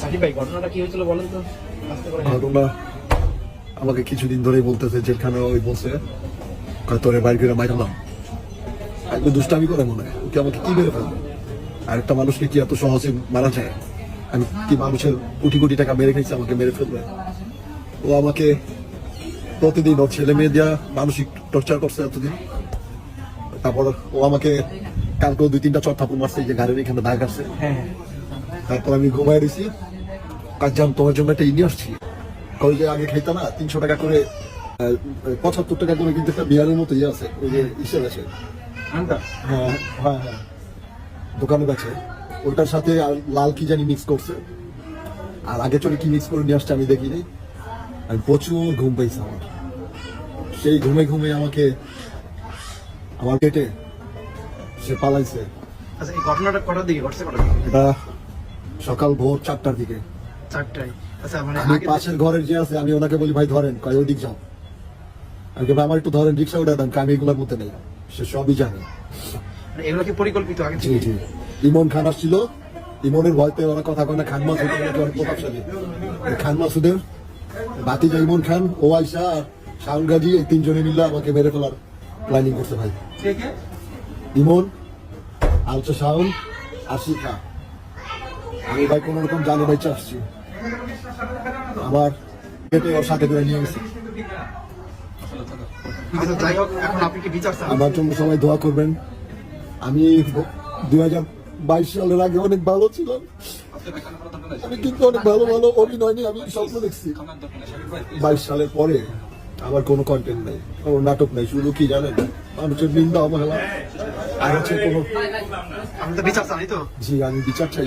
সাকিব ভাই ঘটনাটা কি হয়েছিল বলেন তো? ঘটনা আমাকে কিছুদিন ধরেই বলতেছে যেখানে ওই বলছে কয় তোরে বাইর করে মাইরালাম একদম দুষ্টামি করে মনে হয় ওকে আমাকে কি মেরে ফেলবে? আর একটা মানুষকে কি এত সহজে মারা যায়? আমি কি মানুষের কোটি কোটি টাকা মেরে খাইছে আমাকে মেরে ফেলবে? ও আমাকে প্রতিদিন ওর ছেলে মেয়ে দেওয়া মানসিক টর্চার করছে এতদিন। তারপর ও আমাকে কালকেও দুই তিনটা চট থাপুর মারছে যে গাড়ির এখানে দাগ আছে। হ্যাঁ হ্যাঁ। তারপর আমি ঘুমাই দিছি কাজ জান তোমার জন্য একটা ইনি আসছি। কই যে আগে খাইতা না তিনশো টাকা করে পঁচাত্তর টাকা করে কিন্তু একটা বিয়ারের মতো ইয়ে আছে ওই যে ইসের আছে। হ্যাঁ হ্যাঁ হ্যাঁ। দোকানের কাছে ওইটার সাথে আর লাল কি জানি মিক্স করছে। আর আগে চলে কি মিক্স করে নিয়ে আসছে আমি দেখিনি। আর প্রচুর ঘুম পাইছে আমার। সেই ঘুমে ঘুমে আমাকে আমার পেটে সে পালাইছে। আচ্ছা এই ঘটনাটা কটার দিকে ঘটছে কটার দিকে এটা সকাল ভোর চারটার দিকে। চারটায়। আচ্ছা মানে আমি পাশের ঘরের যে আছে আমি ওনাকে বলি ভাই ধরেন কয় ওদিক যাও। আমি বলি, আমার একটু ধরেন রিক্সা উঠে দেন আমি এগুলোর মধ্যে নেই। সে সবই জানে। মানে এগুলো কি পরিকল্পিত আগে জি থেকে? জি। ইমন খান আসছিল। ইমনের ভয়তে ওরা কথা কয় না খান মাসুদ অনেক প্রভাবশালী। এই খান মাসুদের বাতিজা ইমন খান ও আইসা আর শাহুল গাজী এই তিনজনে মিলে আমাকে মেরে ফেলার প্ল্যানিং করছে ভাই। কে কে? ইমন আলচা শাহুল আর শিখা আমি ভাই কোন রকম জানে ভাই আসছি আমার পেটে ওর সাথে করে নিয়ে গেছি। আচ্ছা আমার জন্য সবাই দোয়া করবেন। আমি দুই হাজার বাইশ সালের আগে অনেক ভালো ছিলাম। আমি কিন্তু অনেক ভালো ভালো অভিনয় নিয়ে আমি স্বপ্ন দেখছি। বাইশ সালের পরে আমার কোনো কন্টেন্ট নেই কোনো নাটক নেই শুধু কি জানেন? মানুষের নিন্দা অবহেলা। আর হচ্ছে কোনো বিচার চান তো? জি আমি বিচার চাই।